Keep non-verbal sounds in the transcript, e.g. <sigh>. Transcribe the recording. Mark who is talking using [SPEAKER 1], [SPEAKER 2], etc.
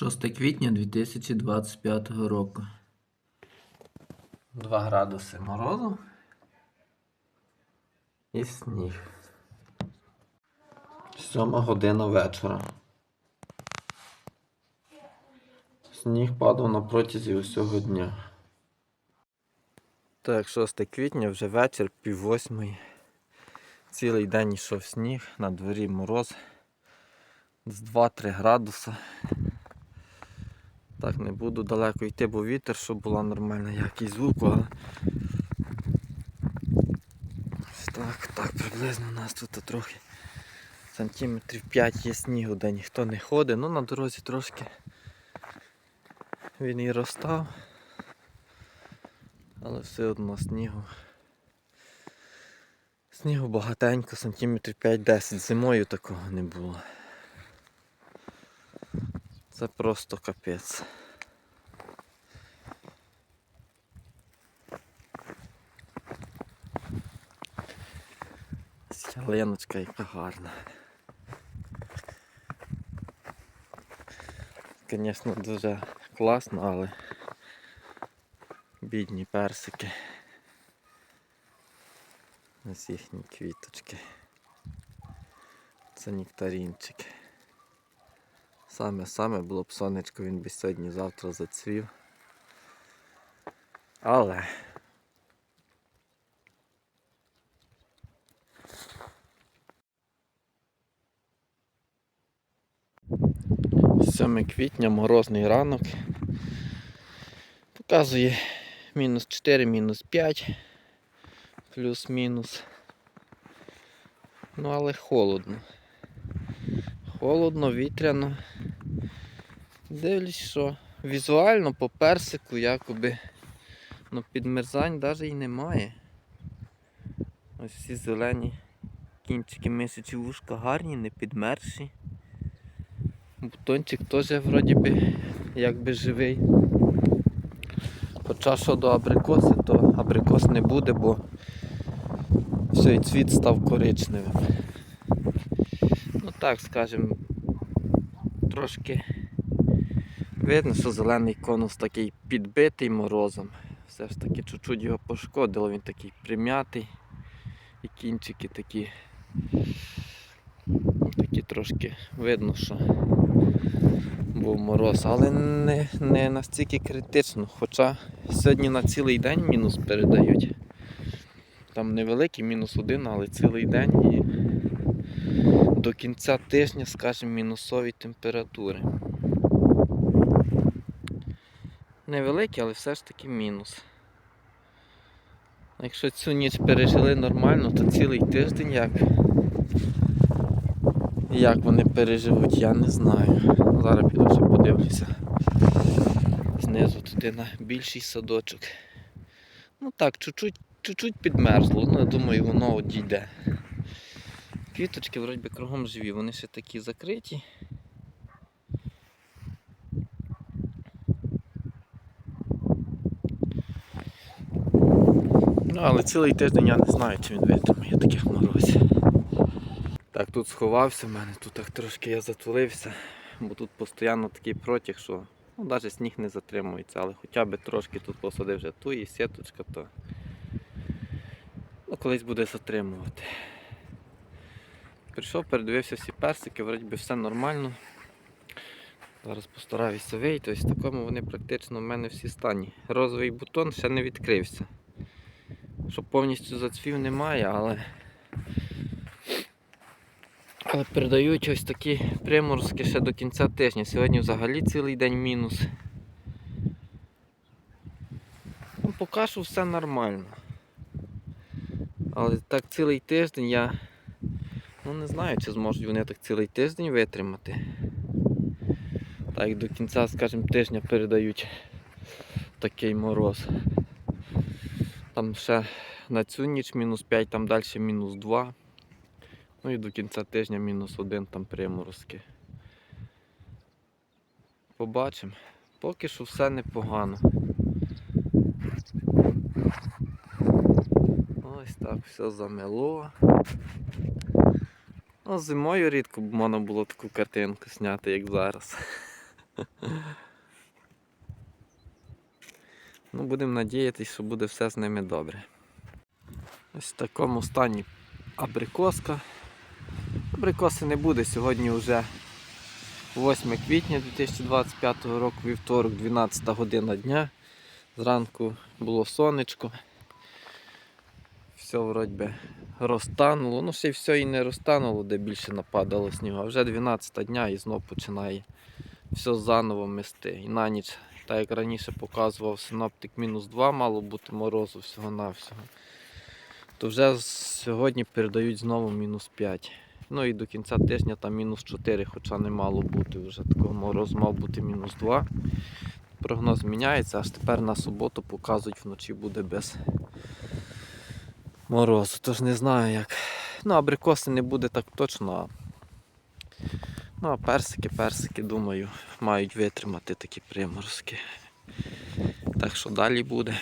[SPEAKER 1] 6 квітня 2025 року. 2 градуси морозу і сніг. 7 година вечора. Сніг падав на протязі усього дня. Так, 6 квітня, вже вечір, пів восьмої. Цілий день йшов сніг, на дворі мороз з 2-3 градуса. Так, не буду далеко йти, бо вітер, щоб була нормальна якість звуку, але. Так, так, приблизно у нас тут трохи сантиметрів 5 є снігу, де ніхто не ходить, ну на дорозі трошки він і розстав, але все одно снігу. Снігу багатенько, сантиметрів 5-10. Зимою такого не було. Це просто капець. Леночка яка гарна. Звісно, дуже класно, але бідні персики. Ось їхні квіточки. Це нектарінчики. Саме-саме було б сонечко, він би сьогодні-завтра зацвів. Але 7 квітня, морозний ранок. Показує мінус 4, мінус 5, плюс-мінус. Ну, але холодно. Холодно, вітряно. Дивлюсь, що візуально по персику якоби ну, підмерзань навіть і немає. Ось всі зелені кінчики мисячі вушка гарні, не підмерзші. Бутончик теж вроді би якби живий. Хоча що до абрикоси, то абрикос не буде, бо все, і цвіт став коричневим. Ну так скажем, трошки видно, що зелений конус такий підбитий морозом. Все ж таки чуть-чуть його пошкодило, він такий прим'ятий. І кінчики такі, такі трошки видно, що був мороз, але не, не настільки критично. Хоча сьогодні на цілий день мінус передають. Там невеликий мінус один, але цілий день і до кінця тижня, скажімо, мінусові температури. Невеликий, але все ж таки мінус. Якщо цю ніч пережили нормально, то цілий тиждень як. Як вони переживуть, я не знаю. Зараз піду ще подивлюся. Знизу туди на більший садочок. Ну так, чуть-чуть підмерзло, ну я думаю, воно от дійде. Квіточки вроді кругом живі, вони ще такі закриті. Ну, але цілий тиждень я не знаю, чи він витримає таких морозів. Так, тут сховався в мене, тут так трошки я затулився, бо тут постійно такий протяг, що ну, навіть сніг не затримується, але хоча б трошки тут посадив вже ту і сіточка, то ну, колись буде затримувати. Прийшов, передивився всі персики, вроді би все нормально. Зараз постараюся вийти, ось в такому вони практично в мене всі стані. Розовий бутон ще не відкрився. Щоб повністю зацвів немає, але але передають ось такі приморозки ще до кінця тижня. Сьогодні взагалі цілий день мінус. Ну, поки що все нормально. Але так цілий тиждень я ну не знаю, чи зможуть вони так цілий тиждень витримати. Так до кінця, скажімо, тижня передають такий мороз. Там ще на цю ніч мінус 5, там далі мінус 2. Ну і до кінця тижня мінус 1 там приморозки. Побачимо. Поки що все непогано. Ось так все замело. Ну, зимою рідко можна було таку картинку зняти, як зараз. <laughs> Ну, будемо надіятися, що буде все з ними добре. Ось в такому стані абрикоска. Абрикоси не буде. Сьогодні вже 8 квітня 2025 року, вівторок, 12 година дня. Зранку було сонечко. Все вроді би розтануло. Ну, ще й все і не розтануло, де більше нападало снігу. А вже 12 дня і знов починає все заново мести. І на ніч, так як раніше показував синоптик, мінус 2 мало бути морозу всього-навсього. То вже сьогодні передають знову мінус 5. Ну і до кінця тижня там мінус 4, хоча не мало бути вже такого морозу, мав бути мінус 2. Прогноз міняється, аж тепер на суботу показують вночі буде без морозу. Тож не знаю як. Ну, абрикоси не буде так точно. Ну, а персики, персики, думаю, мають витримати такі приморозки. Так що далі буде.